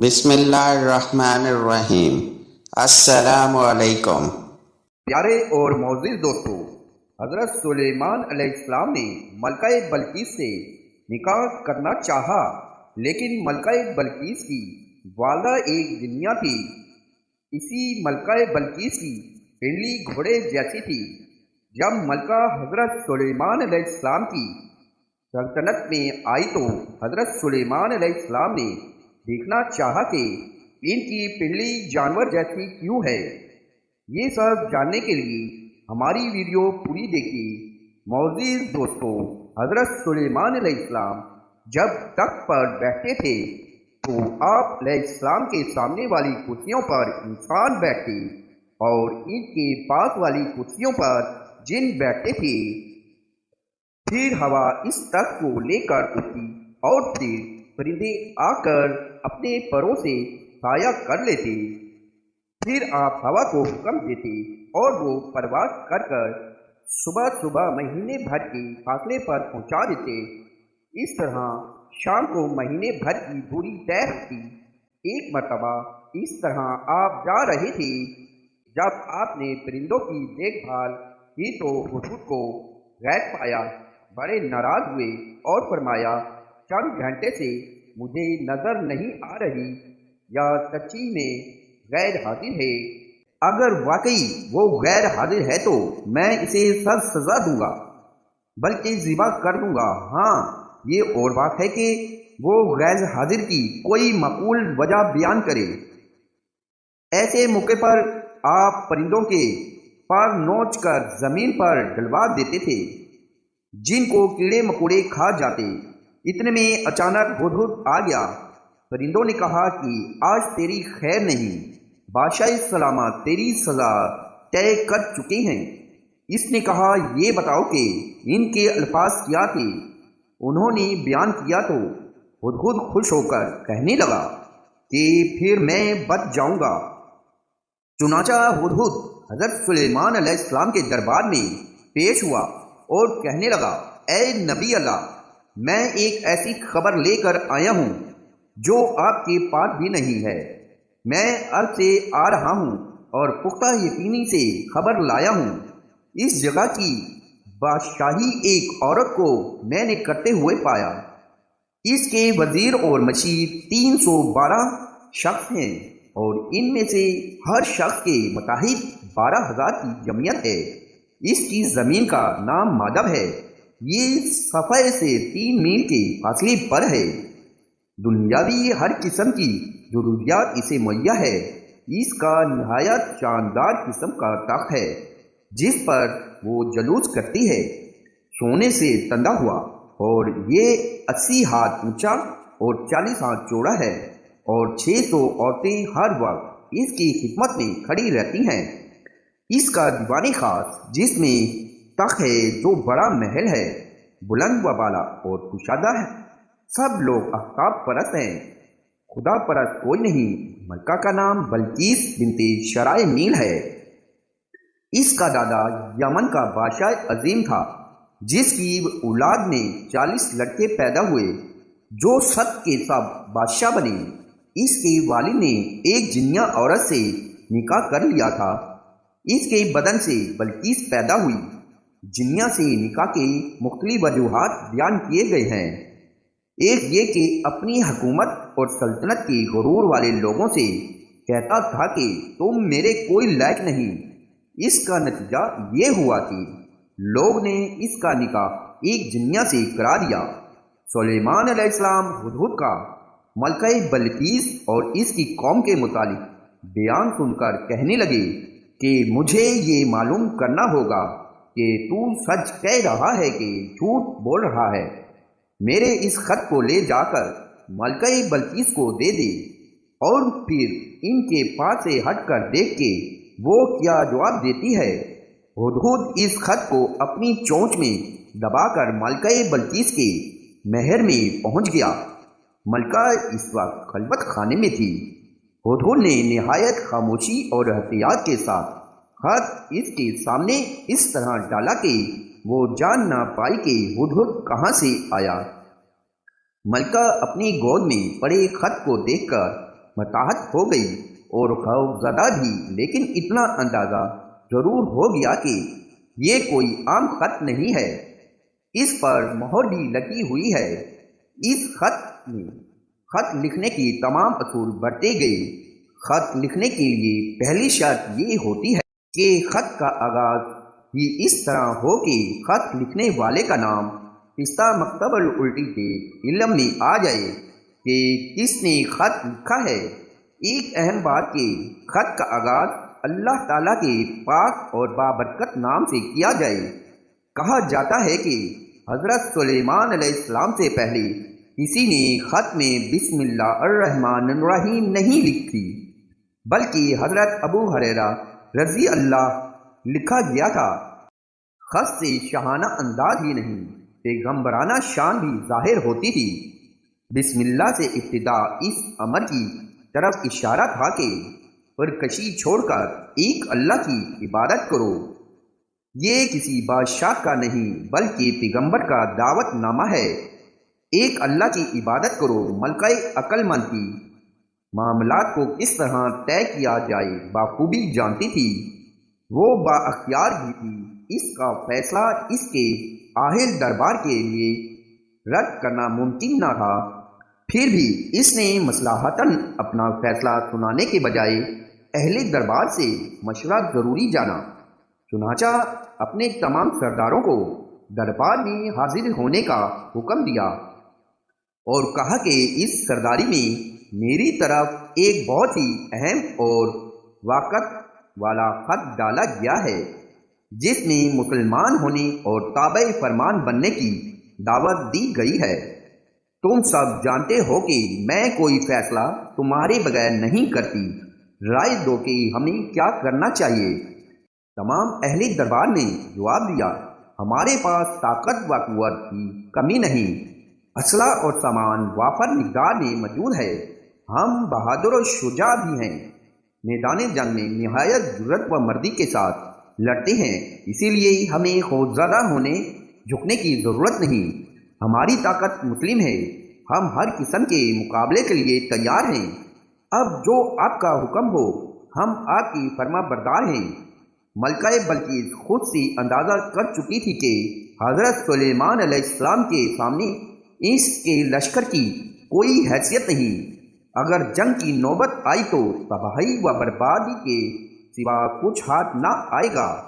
بسم اللہ الرحمن الرحیم۔ السلام علیکم۔ پیارے اور معزز دوستو، حضرت سلیمان علیہ السلام نے ملکہ بلقیس سے نکاح کرنا چاہا، لیکن ملکہ بلقیس کی والدہ ایک دنیا تھی۔ اسی ملکہ بلقیس کی پنڈلی گھوڑے جیسی تھی، جب ملکہ حضرت سلیمان علیہ السلام کی سلطنت میں آئی تو حضرت سلیمان علیہ السلام نے دیکھنا چاہا کہ ان کی پنڈلی جانور جیسی کیوں ہے؟ یہ سب جاننے کے لیے ہماری ویڈیو پوری دیکھی معزز دوستو، حضرت سلیمان علیہ السلام جب تخت پر بیٹھتے تھے تو آپ علیہ السلام کے سامنے والی کرسیوں پر انسان بیٹھتے اور ان کے پاس والی کرسیوں پر جن بیٹھتے تھے، پھر ہوا اس تخت کو لے کر اٹھتی اور پھر پرندے آ کر اپنے پروں سے سایہ کر لیتے پھر آپ ہوا کو حکم دیتے اور وہ پرواز کر کر صبح صبح مہینے بھر کے فاصلے پر پہنچا دیتے۔ اس طرح شام کو مہینے بھر کی دوری طے ہوتی ایک مرتبہ اس طرح آپ جا رہے تھے۔ جب آپ نے پرندوں کی دیکھ بھال کی تو حضور کو غیر پایا، بڑے ناراض ہوئے اور فرمایا، چند گھنٹے سے مجھے نظر نہیں آ رہی یا سچی میں غیر حاضر ہے۔ اگر واقعی وہ غیر حاضر ہے تو میں اسے سر سزا دوں گا، بلکہ ذبح کر دوں گا۔ ہاں یہ اور بات ہے کہ وہ غیر حاضر کی کوئی معقول وجہ بیان کرے۔ ایسے موقع پر آپ پرندوں کے پر نوچ کر زمین پر ڈلوا دیتے تھے، جن کو کیڑے مکوڑے کھا جاتے۔ اتنے میں اچانک ہد آ گیا۔ پرندوں نے کہا کہ آج تیری خیر نہیں، بادشاہ سلامت تیری سزا طے کر چکے ہیں۔ اس نے کہا، یہ بتاؤ کہ ان کے الفاظ کیا تھے؟ انہوں نے بیان کیا تو خود خود خوش ہو کر کہنے لگا کہ پھر میں بچ جاؤں گا۔ چنانچہ ہد ہد حضرت سلیمان علیہ السلام کے دربار میں پیش ہوا اور کہنے لگا، اے نبی اللہ میں ایک ایسی خبر لے کر آیا ہوں جو آپ کے پاس بھی نہیں ہے۔ میں عرب سے آ رہا ہوں اور پختہ یقینی سے خبر لایا ہوں۔ اس جگہ کی بادشاہی ایک عورت کو میں نے کرتے ہوئے پایا۔ اس کے وزیر اور مشیر تین سو بارہ شخص ہیں اور ان میں سے ہر شخص کے متحد بارہ ہزار کی جمعیت ہے۔ اس کی زمین کا نام مادب ہے۔ یہ صفحے سے تین میل کے فاصلے پر ہے۔ دنیاوی ہر قسم کی ضروریات اسے مہیا ہے۔ اس کا نہایت شاندار قسم کا تخت ہے، جس پر وہ جلوس کرتی ہے۔ سونے سے تندہ ہوا اور یہ اسی ہاتھ اونچا اور چالیس ہاتھ چوڑا ہے اور چھ سو عورتیں ہر وقت اس کی خدمت میں کھڑی رہتی ہیں۔ اس کا دیوانی خاص، جس میں تخ ہے جو بڑا محل ہے، بلند و بالا اور کشادہ ہے۔ سب لوگ احتاب پرست ہیں۔ خدا پرست کوئی نہیں، ملکہ کا نام بلکیس بنتے شرائع نیل ہے۔ اس کا دادا یمن کا بادشاہ عظیم تھا، جس کی اولاد میں چالیس لڑکے پیدا ہوئے، جو سب کے سب بادشاہ بنے۔ اس کے والد نے ایک جنیا عورت سے نکاح کر لیا تھا۔ اس کے بدن سے بلکیس پیدا ہوئی۔ جنیا سے نکاح کے مختلف وجوہات بیان کیے گئے ہیں۔ ایک یہ کہ اپنی حکومت اور سلطنت کی غرور والے لوگوں سے کہتا تھا کہ تم میرے کوئی لائق نہیں۔ اس کا نتیجہ یہ ہوا کہ لوگ نے اس کا نکاح ایک جنیا سے کرا دیا۔ سلیمان علیہ السلام حدود کا ملکہ بلکیس اور اس کی قوم کے متعلق بیان سن کر کہنے لگے کہ مجھے یہ معلوم کرنا ہوگا کہ تو سچ کہہ رہا ہے کہ جھوٹ بول رہا ہے۔ میرے اس خط کو لے جا کر ملکہ بلکیس کو دے دے۔ اور پھر ان کے پاس سے ہٹ کر دیکھ کے وہ کیا جواب دیتی ہے۔ ہد اس خط کو اپنی چونچ میں دبا کر ملکہ بلکیس کے مہر میں پہنچ گیا۔ ملکہ اس وقت خلبت خانے میں تھی۔ ہد نے نہایت خاموشی اور احتیاط کے ساتھ خط اس کے سامنے اس طرح ڈالا کہ وہ جان نہ پائی کہ ہد ہد کہاں سے آیا۔ ملکہ اپنی گود میں پڑے خط کو دیکھ کر متاحت ہو گئی اور خوف زدہ بھی، لیکن اتنا اندازہ ضرور ہو گیا کہ یہ کوئی عام خط نہیں ہے۔ اس پر مہر بھی لگی ہوئی ہے۔ اس خط میں خط لکھنے کی تمام اصول برتے گئے۔ خط لکھنے کے لیے پہلی شرط یہ ہوتی ہے کہ خط کا آغاز ہی اس طرح ہو کہ خط لکھنے والے کا نام پستہ مکتب الٹی کے علم میں آ جائے کہ کس نے خط لکھا ہے۔ ایک اہم بات کہ خط کا آغاز اللہ تعالیٰ کے پاک اور بابرکت نام سے کیا جائے۔ کہا جاتا ہے کہ حضرت سلیمان علیہ السلام سے پہلے کسی نے خط میں بسم اللہ الرحمن الرحیم نہیں لکھی، بلکہ حضرت ابو حریرہ رضی اللہ لکھا گیا تھا۔ خط سے شہانہ انداز ہی نہیں، پیغمبرانہ شان بھی ظاہر ہوتی تھی۔ بسم اللہ سے ابتدا اس امر کی طرف اشارہ تھا کہ پرکشی چھوڑ کر ایک اللہ کی عبادت کرو۔ یہ کسی بادشاہ کا نہیں، بلکہ پیغمبر کا دعوت نامہ ہے۔ ایک اللہ کی عبادت کرو، ملکہ عقل مند کی۔ معاملات کو کس طرح طے کیا جائے بخوبی جانتی تھی۔ وہ با اختیار بھی تھی۔ اس کا فیصلہ اس کے آہل دربار کے لیے رد کرنا ممکن نہ تھا۔ پھر بھی اس نے مسلحتاً اپنا فیصلہ سنانے کے بجائے اہل دربار سے مشورہ ضروری جانا۔ چنانچہ اپنے تمام سرداروں کو دربار میں حاضر ہونے کا حکم دیا اور کہا کہ اس سرداری میں میری طرف ایک بہت ہی اہم اور واقع والا خط ڈالا گیا ہے، جس میں مسلمان ہونے اور تابع فرمان بننے کی دعوت دی گئی ہے۔ تم سب جانتے ہو کہ میں کوئی فیصلہ تمہارے بغیر نہیں کرتی۔ رائے دو کہ ہمیں کیا کرنا چاہیے۔ تمام اہل دربار نے جواب دیا، ہمارے پاس طاقت و قوت کی کمی نہیں۔ اسلحہ اور سامان وافر مقدار میں موجود ہے۔ ہم بہادر و شجاع بھی ہیں۔ میدان جنگ میں نہایت ضرورت و مردی کے ساتھ لڑتے ہیں، اسی لیے ہمیں خوف زیادہ ہونے، جھکنے کی ضرورت نہیں۔ ہماری طاقت مسلم ہے۔ ہم ہر قسم کے مقابلے کے لیے تیار ہیں۔ اب جو آپ کا حکم ہو، ہم آپ کی فرما بردار ہیں۔ ملکہ بلکہ خود سے اندازہ کر چکی تھی کہ حضرت سلیمان علیہ السلام کے سامنے اس کے لشکر کی کوئی حیثیت نہیں۔ اگر جنگ کی نوبت آئی تو تباہی و بربادی کے سوا کچھ ہاتھ نہ آئے گا۔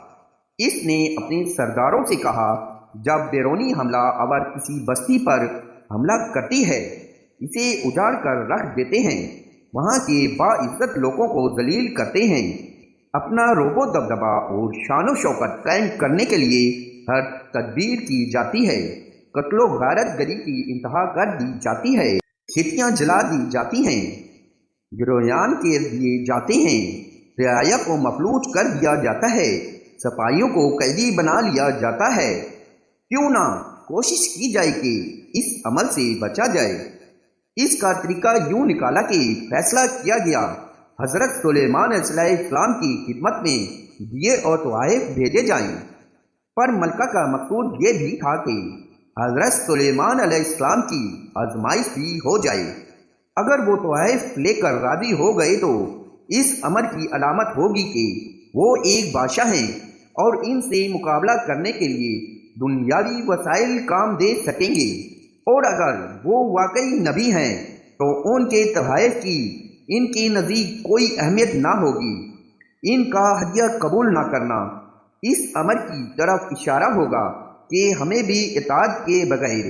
اس نے اپنے سرداروں سے کہا، جب بیرونی حملہ اور کسی بستی پر حملہ کرتی ہے، اسے اجاڑ کر رکھ دیتے ہیں۔ وہاں کے باعزت لوگوں کو دلیل کرتے ہیں۔ اپنا روبو دبدبا اور شان و شوکت قائم کرنے کے لیے ہر تدبیر کی جاتی ہے۔ قتل و غیرت گری کی انتہا کر دی جاتی ہے۔ کھیتیاں جلا دی جاتی ہیں، گرویان کے دیے جاتے ہیں۔ رعایا کو مفلوج کر دیا جاتا ہے، سپاہیوں کو قیدی بنا لیا جاتا ہے۔ کیوں نہ کوشش کی جائے کہ اس عمل سے بچا جائے۔ اس کا طریقہ یوں نکالا کہ فیصلہ کیا گیا۔ حضرت سلیمان علیہ السلام کی خدمت میں دیے اور طوائف بھیجے جائیں۔ پر ملکہ کا مقصود یہ بھی تھا کہ حضرت سلیمان علیہ السلام کی آزمائش بھی ہو جائے۔ اگر وہ طوائف لے کر راضی ہو گئے تو اس امر کی علامت ہوگی کہ وہ ایک بادشاہ ہیں اور ان سے مقابلہ کرنے کے لیے دنیاوی وسائل کام دے سکیں گے۔ اور اگر وہ واقعی نبی ہیں تو ان کے تحائف کی ان کے نزدیک کوئی اہمیت نہ ہوگی۔ ان کا ہدیہ قبول نہ کرنا اس امر کی طرف اشارہ ہوگا۔ کہ ہمیں بھی اطاعت کے بغیر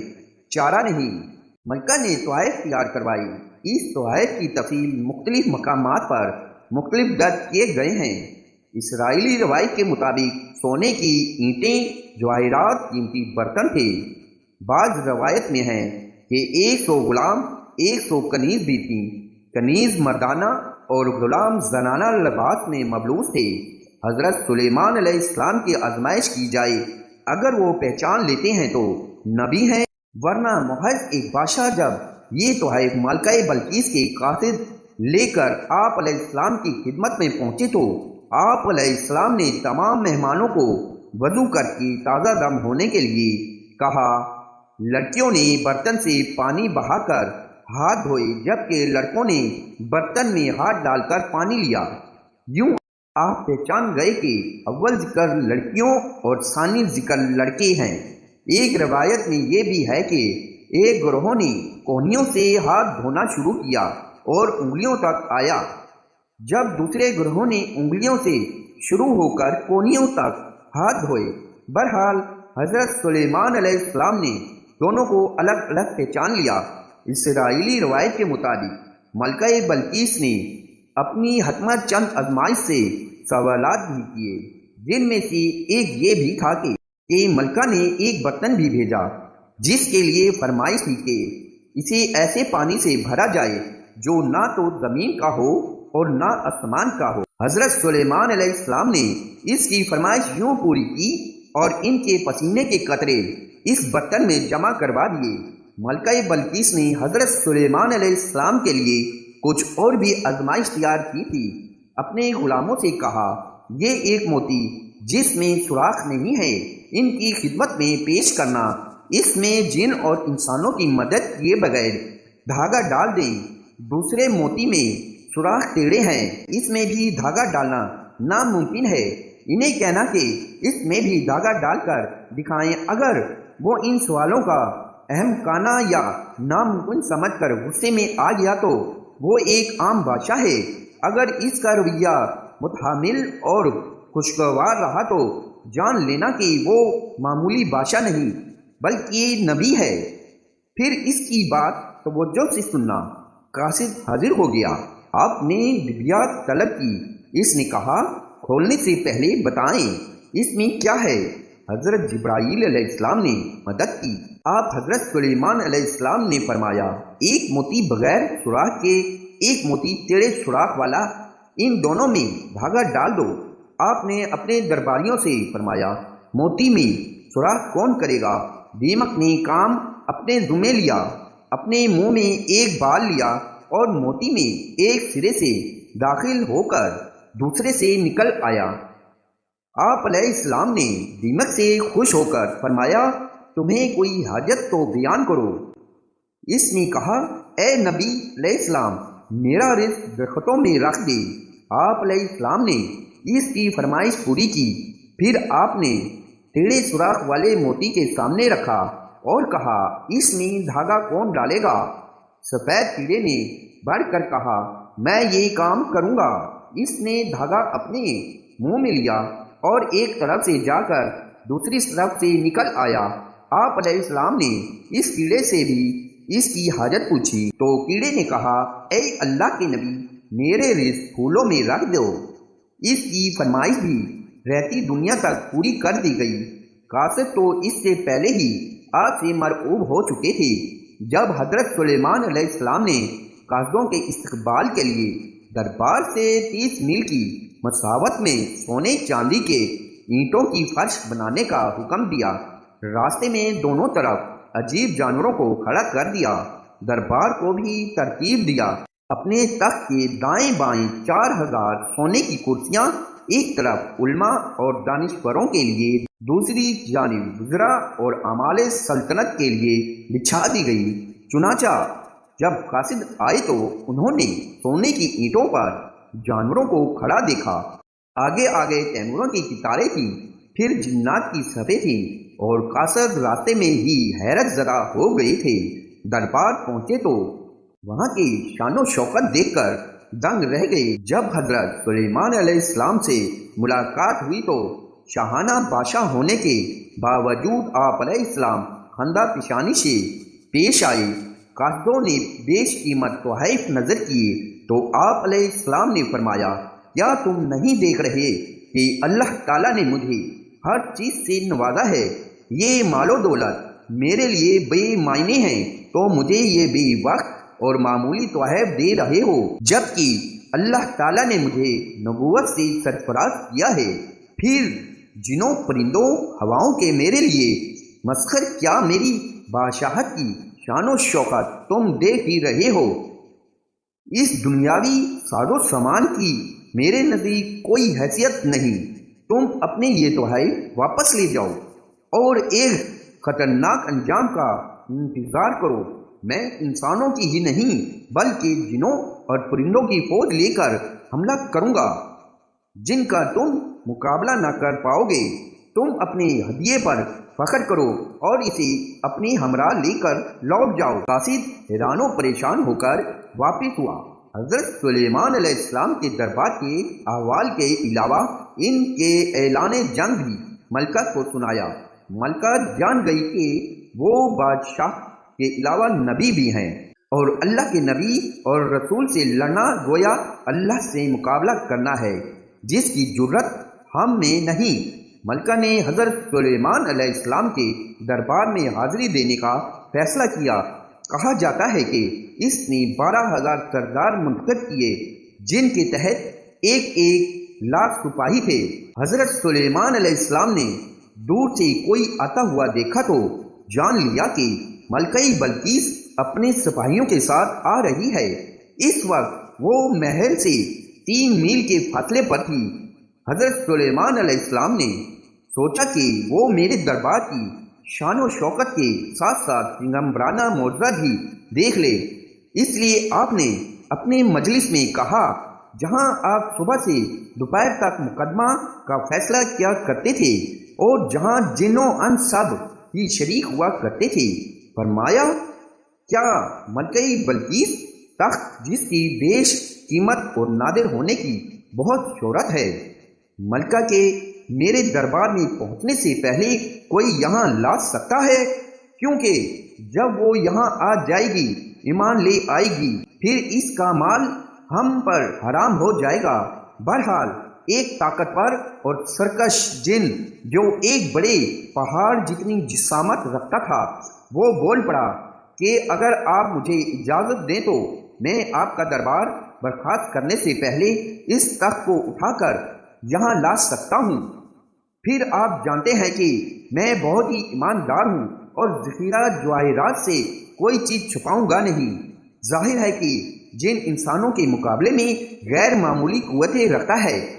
چارہ نہیں ملکہ نے طوائف تیار کروائی۔ اس طوائف کی تفصیل مختلف مقامات پر مختلف درج کیے گئے ہیں۔ اسرائیلی روایت کے مطابق سونے کی اینٹیں، جواہرات، قیمتی برتن تھے۔ بعض روایت میں ہیں کہ ایک سو غلام، ایک سو کنیز بھی تھیں۔ کنیز مردانہ اور غلام زنانہ لباس میں مبلوث تھے۔ حضرت سلیمان علیہ السلام کی آزمائش کی جائے اگر وہ پہچان لیتے ہیں تو نبی ہیں، ورنہ محض ایک بادشاہ جب، یہ تو ہے مالکہ بلکیس کے قاصد لے کر آپ علیہ السلام کی خدمت میں پہنچے تو آپ علیہ السلام نے تمام مہمانوں کو وضو کر کے تازہ دم ہونے کے لیے کہا۔ لڑکیوں نے برتن سے پانی بہا کر ہاتھ دھوئے، جبکہ لڑکوں نے برتن میں ہاتھ ڈال کر پانی لیا۔ یوں آپ پہچان گئے کہ اول ذکر لڑکیوں اور ثانی ذکر لڑکے ہیں۔ ایک روایت میں یہ بھی ہے کہ ایک گروہوں نے کوہنیوں سے ہاتھ دھونا شروع کیا اور انگلیوں تک آیا۔ جب دوسرے گروہوں نے انگلیوں سے شروع ہو کر کونیوں تک ہاتھ دھوئے، بہرحال حضرت سلیمان علیہ السلام نے دونوں کو الگ الگ پہچان لیا۔ اسرائیلی روایت کے مطابق ملکہ بلکیس نے اپنی حکمت چند ازمائش سے سوالات بھی کیے، جن میں سے ایک یہ بھی تھا کہ کہ ملکہ نے ایک برتن بھی بھیجا، جس کے لیے فرمائش کی کہ اسے ایسے پانی سے بھرا جائے جو نہ تو زمین کا ہو اور نہ آسمان کا ہو۔ حضرت سلیمان علیہ السلام نے اس کی فرمائش یوں پوری کی اور ان کے پسینے کے قطرے اس برتن میں جمع کروا دیے۔ ملکہ بلکیس نے حضرت سلیمان علیہ السلام کے لیے کچھ اور بھی آزمائش تیار کی تھی۔ اپنے غلاموں سے کہا، یہ ایک موتی جس میں سوراخ نہیں ہے، ان کی خدمت میں پیش کرنا۔ اس میں جن اور انسانوں کی مدد کیے بغیر دھاگا ڈال دیں۔ دوسرے موتی میں سوراخ ٹیڑے ہیں، اس میں بھی دھاگا ڈالنا ناممکن ہے۔ انہیں کہنا کہ اس میں بھی دھاگا ڈال کر دکھائیں۔ اگر وہ ان سوالوں کا اہم کانا یا ناممکن سمجھ کر غصے میں آ گیا تو وہ ایک عام بادشاہ ہے۔ اگر اس کا رویہ متحمل اور خوشگوار رہا تو جان لینا کہ وہ معمولی بادشاہ نہیں، بلکہ نبی ہے۔ پھر اس کی بات توجہ سے سننا قاصد حاضر ہو گیا۔ آپ نے ڈبیات طلب کی۔ اس نے کہا، کھولنے سے پہلے بتائیں، اس میں کیا ہے؟ حضرت جبرائیل علیہ السلام نے مدد کی۔ آپ حضرت سلیمان علیہ السلام نے فرمایا، ایک موتی بغیر سوراخ کے ایک موتی تیڑے سوراخ والا، ان دونوں میں دھاگا ڈال دو۔ آپ نے اپنے درباریوں سے فرمایا، موتی میں سوراخ کون کرے گا؟ دیمک نے کام اپنے ذمے لیا، اپنے منہ میں ایک بال لیا اور موتی میں ایک سرے سے داخل ہو کر دوسرے سے نکل آیا۔ آپ علیہ السلام نے دیمک سے خوش ہو کر فرمایا، تمہیں کوئی حاجت تو بیان کرو۔ اس نے کہا، اے نبی علیہ السلام میرا رزق درختوں میں رکھ دے۔ آپ علیہ السلام نے اس کی فرمائش پوری کی۔ پھر آپ نے ٹیڑے سوراخ والے موتی کے سامنے رکھا اور کہا، اس میں دھاگا کون ڈالے گا؟ سفید کیڑے نے بڑھ کر کہا، میں یہ کام کروں گا۔ اس نے دھاگا اپنے منہ میں لیا اور ایک طرف سے جا کر دوسری طرف سے نکل آیا۔ آپ علیہ السلام نے اس کیڑے سے بھی اس کی حاجت پوچھی تو کیڑے نے کہا، اے اللہ کے نبی، میرے رزق پھولوں میں رکھ دو۔ اس کی فرمائش بھی رہتی دنیا تک پوری کر دی گئی۔ قاصد تو اس سے پہلے ہی آپ سے مرعوب ہو چکے تھے۔ جب حضرت سلیمان علیہ السلام نے قاصدوں کے استقبال کے لیے دربار سے تیس میل کی مساوت میں سونے چاندی کے اینٹوں کی فرش بنانے کا حکم دیا، راستے میں دونوں طرف عجیب جانوروں کو کھڑا کر دیا، دربار کو بھی ترتیب دیا۔ اپنے تخت کے دائیں بائیں چار ہزار سونے کی کرسیاں ایک طرف علماء اور دانشوروں کے لیے، دوسری جانب گزرا اور اعمال سلطنت کے لیے بچھا دی گئی۔ چنانچہ، جب قاصد آئے تو انہوں نے سونے کی اینٹوں پر جانوروں کو کھڑا دیکھا۔ آگے آگے تیموروں کی کتاریں تھیں، پھر جنات کی سطح تھیں۔ اور قاصد راستے میں ہی حیرت زدہ ہو گئے تھے۔ دربار پہنچے تو وہاں کی شان و شوقت دیکھ کر دنگ رہ گئے۔ جب حضرت سلیمان علیہ السلام سے ملاقات ہوئی تو شاہانہ بادشاہ ہونے کے باوجود آپ علیہ السلام خندہ پیشانی سے پیش آئے۔ قاصدوں نے بیش قیمت تحائف نظر کیے تو آپ علیہ السلام نے فرمایا، کیا تم نہیں دیکھ رہے کہ اللہ تعالیٰ نے مجھے ہر چیز سے نوازا ہے؟ یہ مال و دولت میرے لیے بے معنی ہیں، تو مجھے یہ بے وقت اور معمولی تحائف دے رہے ہو۔ جبکہ اللہ تعالیٰ نے مجھے نبوت سے سرفراز کیا ہے۔ پھر جنوں پرندوں، ہواؤں کے میرے لیے مسخر کیا میری بادشاہت کی شان و شوقت تم دیکھ ہی رہے ہو۔ اس دنیاوی ساد و سامان کی میرے نزدیک کوئی حیثیت نہیں۔ تم اپنے یہ تو واپس لے جاؤ۔ اور ایک خطرناک انجام کا انتظار کرو۔ میں انسانوں کی ہی نہیں، بلکہ جنوں اور پرندوں کی فوج لے کر حملہ کروں گا۔ جن کا تم مقابلہ نہ کر پاؤ گے، تم اپنے ہدیے پر فخر کرو اور اسے اپنے ہمراہ لے کر لوٹ جاؤ۔ قاصد حیران و پریشان ہو کر واپس ہوا۔ حضرت سلیمان علیہ السلام کے دربار کے احوال کے علاوہ ان کے اعلان جنگ بھی ملکہ کو سنایا۔ ملکہ جان گئی کہ وہ بادشاہ کے علاوہ نبی بھی ہیں اور اللہ کے نبی اور رسول سے لڑنا گویا اللہ سے مقابلہ کرنا ہے، جس کی جرت ہم میں نہیں۔ ملکہ نے حضرت سلیمان علیہ السلام کے دربار میں حاضری دینے کا فیصلہ کیا۔ کہا جاتا ہے کہ اس نے بارہ ہزار سردار منتخب کیے، جن کے تحت ایک ایک لاکھ سپاہی تھے۔ حضرت سلیمان علیہ السلام نے دور سے کوئی آتا ہوا دیکھا تو جان لیا کہ ملکئی بلکیس اپنے سپاہیوں کے ساتھ آ رہی ہے۔ اس وقت وہ محل سے تین میل کے فاصلے پر تھی۔ حضرت سلیمان علیہ السلام نے سوچا کہ وہ میرے دربار کی شان و شوکت کے ساتھ ساتھ سنگمبرانہ معجزہ بھی دیکھ لے۔ اس لیے آپ نے اپنے مجلس میں کہا، جہاں آپ صبح سے دوپہر تک مقدمہ کا فیصلہ کیا کرتے تھے اور جہاں جنوں ان سب ہی شریک ہوا کرتے تھے، فرمایا، کیا ملکئی بلکیس تخت جس کی بیش قیمت اور نادر ہونے کی بہت شہرت ہے، ملکہ کے میرے دربار میں پہنچنے سے پہلے کوئی یہاں لا سکتا ہے؟ کیونکہ جب وہ یہاں آ جائے گی، ایمان لے آئے گی، پھر اس کا مال ہم پر حرام ہو جائے گا۔ بہرحال ایک طاقتور اور سرکش جن جو ایک بڑے پہاڑ جتنی جسامت رکھتا تھا، وہ بول پڑا کہ اگر آپ مجھے اجازت دیں تو میں آپ کا دربار برخاست کرنے سے پہلے اس تخت کو اٹھا کر یہاں لا سکتا ہوں۔ پھر آپ جانتے ہیں کہ میں بہت ہی ایماندار ہوں اور ذخیرہ جواہرات سے کوئی چیز چھپاؤں گا نہیں۔ ظاہر ہے کہ جن انسانوں کے مقابلے میں غیر معمولی قوتیں رکھتا ہے۔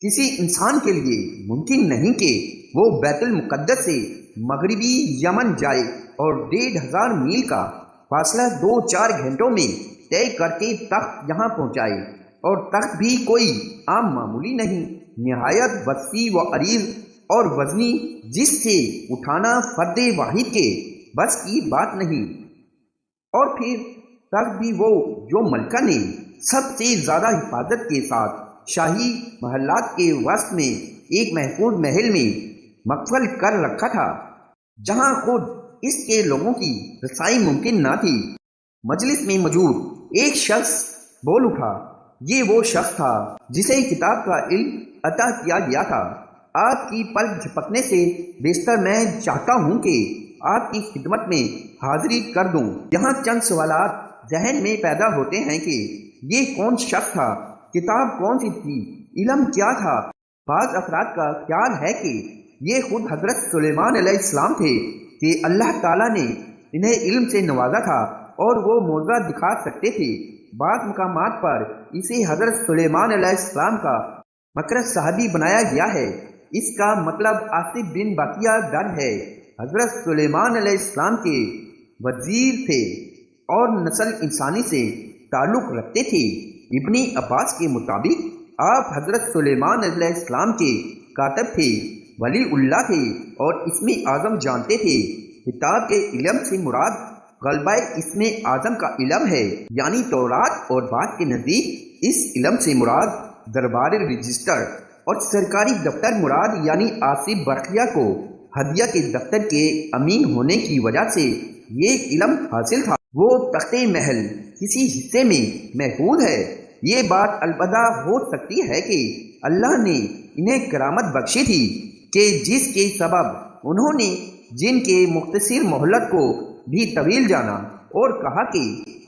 کسی انسان کے لیے ممکن نہیں کہ وہ بیت المقدس سے مغربی یمن جائے اور ڈیڑھ ہزار میل کا فاصلہ دو چار گھنٹوں میں طے کر کے تخت یہاں پہنچائے اور تخت بھی کوئی عام معمولی نہیں۔ نہایت وسیع و عریض اور وزنی، جس سے اٹھانا فرد واحد کے بس کی بات نہیں۔ اور پھر تخت بھی وہ جو ملکہ نے سب سے زیادہ حفاظت کے ساتھ شاہی محلات کے وسط میں ایک محفوظ محل میں مقفل کر رکھا تھا، جہاں خود اس کے لوگوں کی رسائی ممکن نہ تھی۔ مجلس میں موجود ایک شخص بول اٹھا، یہ وہ شخص تھا جسے کتاب کا علم عطا کیا گیا تھا۔ آپ کی پلک جھپکنے سے بیشتر میں چاہتا ہوں کہ آپ کی خدمت میں حاضری کر دوں۔ یہاں چند سوالات ذہن میں پیدا ہوتے ہیں کہ یہ کون شخص تھا۔ کتاب کون سی تھی؟ علم کیا تھا؟ بعض افراد کا خیال ہے کہ یہ خود حضرت سلیمان علیہ السلام تھے کہ اللہ تعالیٰ نے انہیں علم سے نوازا تھا اور وہ موضوع دکھا سکتے تھے۔ بعض مقامات پر اسے حضرت سلیمان علیہ السلام کا مکرت صحابی بنایا گیا ہے۔ اس کا مطلب آصف بن باقیہ ڈر ہے۔ حضرت سلیمان علیہ السلام کے وزیر تھے اور نسل انسانی سے تعلق رکھتے تھے۔ ابنی عباس کے مطابق آپ حضرت سلیمان علیہ السلام کے کاتب تھے، ولی اللہ تھے اور اسم اعظم جانتے تھے۔ کتاب کے علم سے مراد غلبہ اسم اعظم کا علم ہے یعنی تورات اور بات کے نزدیک اس علم سے مراد دربار رجسٹر اور سرکاری دفتر مراد یعنی آصف برقیہ کو ہدیہ کے دفتر کے امین ہونے کی وجہ سے یہ علم حاصل تھا۔ وہ تخت محل کسی حصے میں محفوظ ہے۔ یہ بات البتہ ہو سکتی ہے کہ اللہ نے انہیں کرامت بخشی تھی کہ جس کے سبب انہوں نے جن کے مختصر مہلت کو بھی طویل جانا اور کہا کہ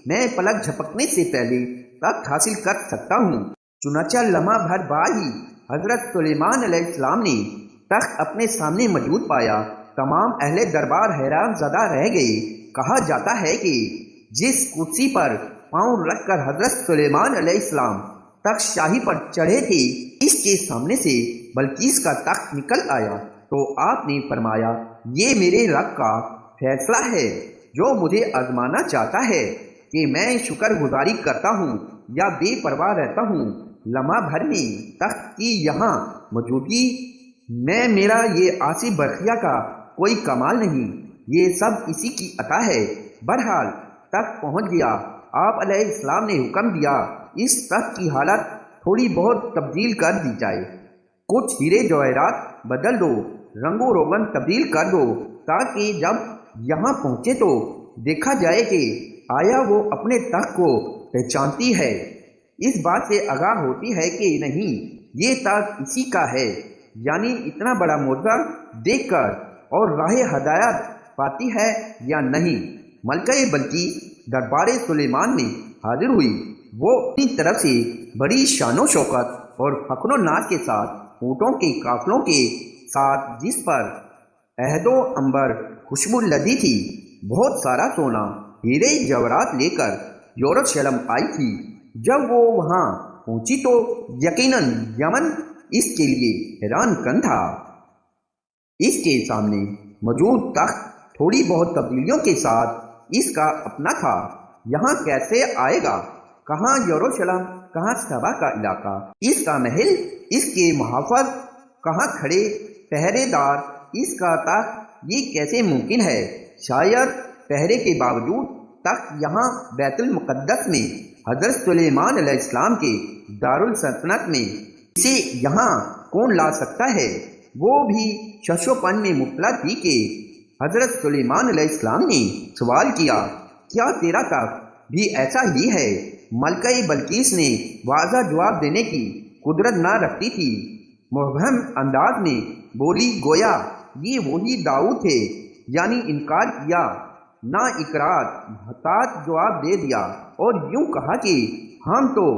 میں پلک جھپکنے سے پہلے تخت حاصل کر سکتا ہوں۔ چنانچہ لمحہ بھر بعد ہی حضرت سلیمان علیہ السلام نے تخت اپنے سامنے موجود پایا۔ تمام اہل دربار حیران زدہ رہ گئے۔ کہا جاتا ہے کہ جس کرسی پر پاؤں رکھ کر حضرت سلیمان علیہ السلام تخت شاہی پر چڑھے تھے، اس کے سامنے سے بلکیس کا تخت نکل آیا۔ تو آپ نے فرمایا، یہ میرے رب کا فیصلہ ہے۔ جو مجھے آزمانا چاہتا ہے کہ میں شکر گزاری کرتا ہوں یا بے پرواہ رہتا ہوں، لمحہ بھر میں تخت کی یہاں موجودگی، میں، میرا یہ آصف برقیہ کا کوئی کمال نہیں۔ یہ سب اسی کی عطا ہے۔ بہرحال تخت پہنچ گیا۔ آپ علیہ السلام نے حکم دیا۔ اس تخت کی حالت تھوڑی بہت تبدیل کر دی جائے۔ کچھ ہیرے جواہرات بدل دو، رنگ و روغن تبدیل کر دو تاکہ جب یہاں پہنچے تو دیکھا جائے کہ آیا وہ اپنے تخت کو پہچانتی ہے۔ اس بات سے آگاہ ہوتی ہے کہ نہیں، یہ تخت اسی کا ہے۔ یعنی اتنا بڑا موضوع دیکھ کر اور راہ ہدایت پاتی ہے یا نہیں؟ ملکہ بلکہ دربار سلیمان میں حاضر ہوئی۔ وہ اپنی طرف سے بڑی شان و شوقت اور فخر و ناز کے ساتھ اونٹوں کے قافلوں کے ساتھ جس پر عہد و امبر خوشبو لدی تھی، بہت سارا سونا ہیرے جورات لے کر یورشلم آئی تھی۔ جب وہ وہاں پہنچی تو یقیناً یمن اس کے لیے حیران کن تھا۔ اس کے سامنے موجود تخت تھوڑی بہت تبدیلیوں کے ساتھ اس کا اپنا تھا۔ یہاں کیسے آئے گا؟ کہاں یوروشلم کہاں سبا کا علاقہ؟ اس کا محل، اس کے محافظ کہاں کھڑے؟ پہرے دار، اس کا تخت، یہ کیسے ممکن ہے؟ شاید پہرے کے باوجود تخت یہاں بیت المقدس میں، حضرت سلیمان علیہ السلام کے دارالسلطنت میں۔ اسے یہاں کون لا سکتا ہے؟ وہ بھی ششو پن میں مبتلا تھی کہ حضرت سلیمان علیہ السلام نے سوال کیا کیا تیرا تخت بھی ایسا ہی ہے؟ ملکہ بلکیس نے واضح جواب دینے کی قدرت نہ رکھتی تھی۔ مبہم انداز میں بولی، گویا، یہ وہی داؤد تھے یعنی انکار کیا نہ اقرار حتاط جواب دے دیا، اور یوں کہا کہ ہم تو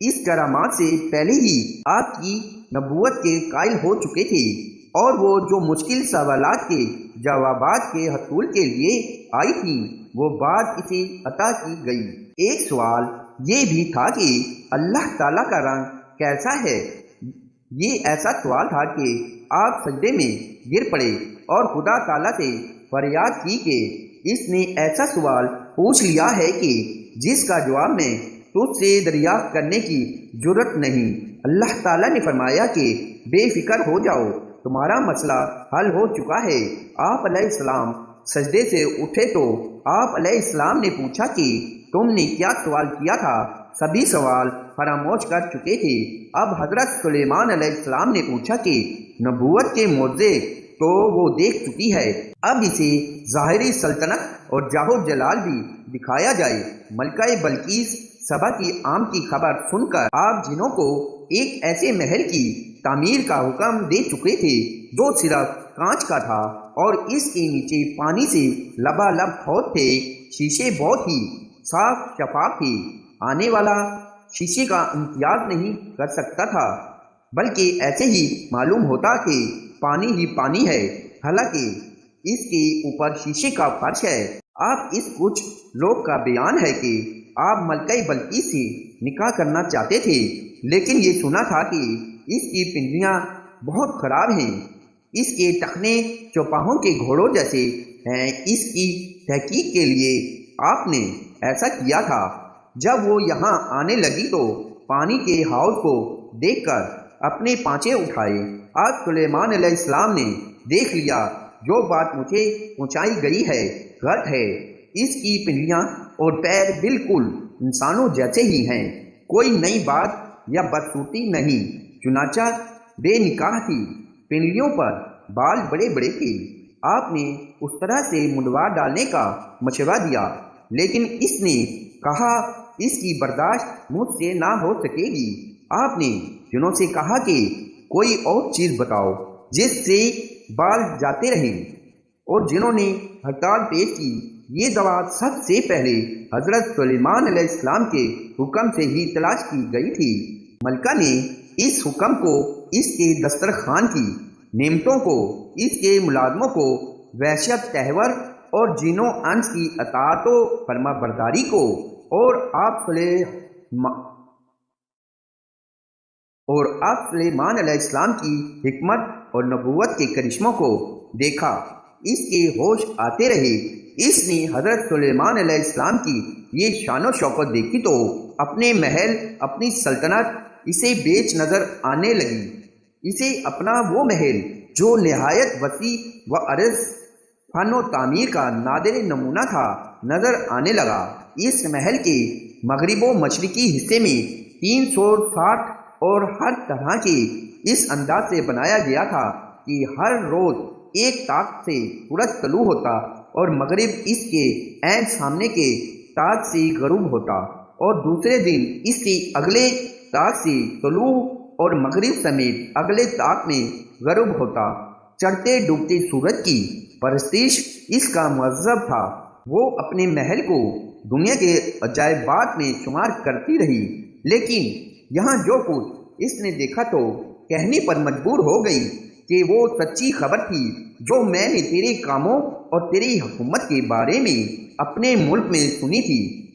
اس کرامات سے پہلے ہی آپ کی نبوت کے قائل ہو چکے تھے۔ اور وہ جو مشکل سوالات کے جوابات کے حصول کے لیے آئی تھی، وہ بات اسے عطا کی گئی۔ ایک سوال یہ بھی تھا کہ اللہ تعالیٰ کا رنگ کیسا ہے؟ یہ ایسا سوال تھا کہ آپ سجدے میں گر پڑے اور خدا تعالیٰ سے فریاد کی کہ اس نے ایسا سوال پوچھ لیا ہے کہ جس کا جواب میں تجھ سے دریافت کرنے کی ضرورت نہیں۔ اللہ تعالیٰ نے فرمایا کہ بے فکر ہو جاؤ۔ تمہارا مسئلہ حل ہو چکا ہے۔ آپ علیہ السلام، سجدے سے اٹھے تو آپ علیہ السلام نے پوچھا کہ تم نے کیا سوال کیا تھا؟ سبھی سوال فراموش کر چکے تھے۔ اب حضرت سلیمان علیہ السلام نے پوچھا کہ نبوت کے موضے تو وہ دیکھ چکی ہے۔ اب اسے ظاہری سلطنت اور جاہو جلال بھی دکھایا جائے۔ ملکہ بلکیس سبا کی عام کی خبر سن کر آپ جنوں کو ایک ایسے محل کی تعمیر کا حکم دے چکے تھے۔ جو صرف کانچ کا تھا اور اس کے نیچے پانی سے لبا لب ہوت تھے۔ شیشے بہت ہی صاف شفاف تھے۔ آنے والا شیشے کا امتیاز نہیں کر سکتا تھا، بلکہ ایسے ہی معلوم ہوتا کہ پانی ہی پانی ہے۔ حالانکہ اس کے اوپر شیشے کا فرش ہے۔ آپ اس کچھ لوگ کا بیان ہے کہ آپ ملکہ بلکی سے نکاح کرنا چاہتے تھے، لیکن یہ سنا تھا کہ اس کی پنڈیاں بہت خراب ہیں۔ اس کے ٹخنے چوپاہوں کے گھوڑوں جیسے ہیں۔ اس کی تحقیق کے لیے آپ نے ایسا کیا تھا۔ جب وہ یہاں آنے لگی تو پانی کے ہاؤس کو دیکھ کر اپنے پانچے اٹھائے۔ آج سلیمان علیہ السلام نے دیکھ لیا، جو بات مجھے پہنچائی گئی ہے، غلط ہے۔ اس کی پنڈلیاں اور پیر بالکل انسانوں جیسے ہی ہیں۔ کوئی نئی بات یا بدسوتی نہیں۔ چنانچہ بے نکاح تھی، پنڈلیوں پر بال بڑے بڑے تھے۔ آپ نے اس طرح سے منڈوا ڈالنے کا مشورہ دیا، لیکن اس نے کہا اس کی برداشت مجھ سے نہ ہو سکے گی۔ آپ نے جنہوں سے کہا کہ کوئی اور چیز بتاؤ جس سے بال جاتے رہیں۔ اور جنہوں نے ہڑتال پیش کی، یہ دوا سب سے پہلے حضرت سلیمان علیہ السلام کے حکم سے ہی تلاش کی گئی تھی۔ ملکہ نے اس حکم کو، اس کے دسترخوان کی، نعمتوں کو، اس کے ملازموں کو وحشت، تہور اور جینوں انس کی اطاعت و فرما برداری کو اور آپ اور آپ سلیمان علیہ السلام کی حکمت اور نبوت کے کرشموں کو دیکھا۔ اس کے ہوش آتے رہے۔ اس نے حضرت سلیمان علیہ السلام کی یہ شان و شوقت دیکھی تو اپنے محل، اپنی سلطنت اسے بیچ نظر آنے لگی۔ اسے اپنا وہ محل جو نہایت وسیع و عرض فن و تعمیر کا نادر نمونہ تھا نظر آنے لگا۔ اس محل کے مغرب و مشرقی حصے میں تین سو ساٹھ اور ہر طرح کے اس انداز سے بنایا گیا تھا کہ ہر روز ایک تاک سے سورج طلوع ہوتا اور مغرب اس کے عین سامنے کے تاج سے غروب ہوتا اور دوسرے دن اس کے اگلے تاک سے طلوع اور مغرب سمیت اگلے تاک میں غروب ہوتا۔ چڑھتے ڈوبتے سورج کی پرستش اس کا مذہب تھا۔ وہ اپنے محل کو دنیا کے عجائبات میں شمار کرتی رہی۔ لیکن یہاں جو کچھ اس نے دیکھا تو کہنے پر مجبور ہو گئی کہ وہ سچی خبر تھی جو میں نے تیرے کاموں اور تیری حکومت کے بارے میں اپنے ملک میں سنی تھی۔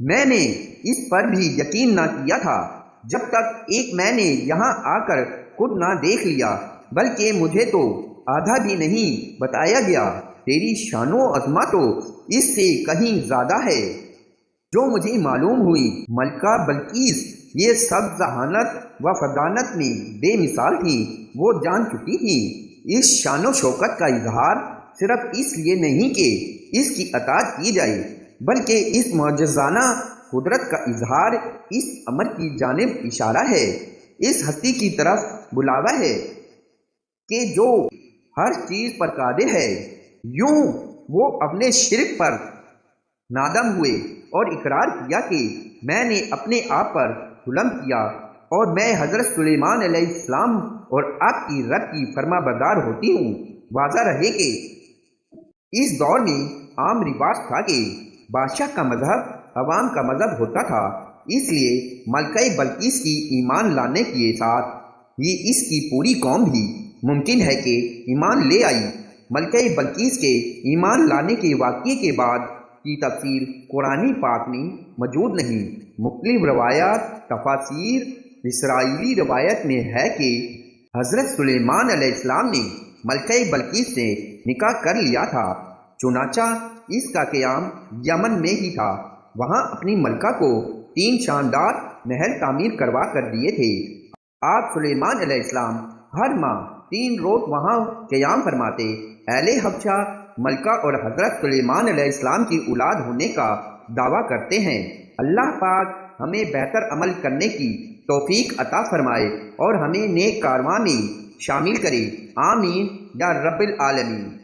میں نے اس پر بھی یقین نہ کیا تھا جب تک ایک میں نے یہاں آ کر خود نہ دیکھ لیا، بلکہ مجھے تو آدھا بھی نہیں بتایا گیا۔ تیری شان و عظمت تو اس سے کہیں زیادہ ہے۔ جو مجھے معلوم ہوئی، ملکہ بلکیس یہ سب ذہانت و فدانت میں بے مثال تھی، وہ جان چکی تھی۔ اس شان و شوکت کا اظہار صرف اس لیے نہیں کہ اس کی اطاعت کی جائے، بلکہ اس معجزانہ قدرت کا اظہار اس امر کی جانب اشارہ ہے۔ اس ہستی کی طرف بلاوا ہے کہ جو ہر چیز پر قادر ہے، یوں وہ اپنے شرک پر نادم ہوئے اور اقرار کیا کہ میں نے اپنے آپ پر ظلم کیا اور میں حضرت سلیمان علیہ السلام اور آپ کی رب کی فرما بردار ہوتی ہوں۔ واضح رہے کہ اس دور میں عام رواج تھا کہ بادشاہ کا مذہب عوام کا مذہب ہوتا تھا۔ اس لیے ملکہ بلکیس کی ایمان لانے کے ساتھ ہی اس کی پوری قوم بھی ممکن ہے کہ ایمان لے آئی۔ ملکہ بلکیس کے ایمان لانے کے واقعے کے بعد کی تفصیل قرآن پاک میں موجود نہیں۔ مختلف روایات تفاصیر اسرائیلی روایت میں ہے کہ حضرت سلیمان علیہ السلام نے ملکہ بلکیس سے نکاح کر لیا تھا۔ چنانچہ اس کا قیام یمن میں ہی تھا۔ وہاں اپنی ملکہ کو تین شاندار محل تعمیر کروا کر دیے تھے۔ آپ سلیمان علیہ السلام ہر ماہ تین روز وہاں قیام فرماتے۔ اہل حبشہ، ملکہ اور حضرت سلیمان علیہ السلام کی اولاد ہونے کا دعویٰ کرتے ہیں۔ اللہ پاک ہمیں بہتر عمل کرنے کی توفیق عطا فرمائے اور ہمیں نیک کارواں میں شامل کرے۔ آمین۔ یا رب العالمین۔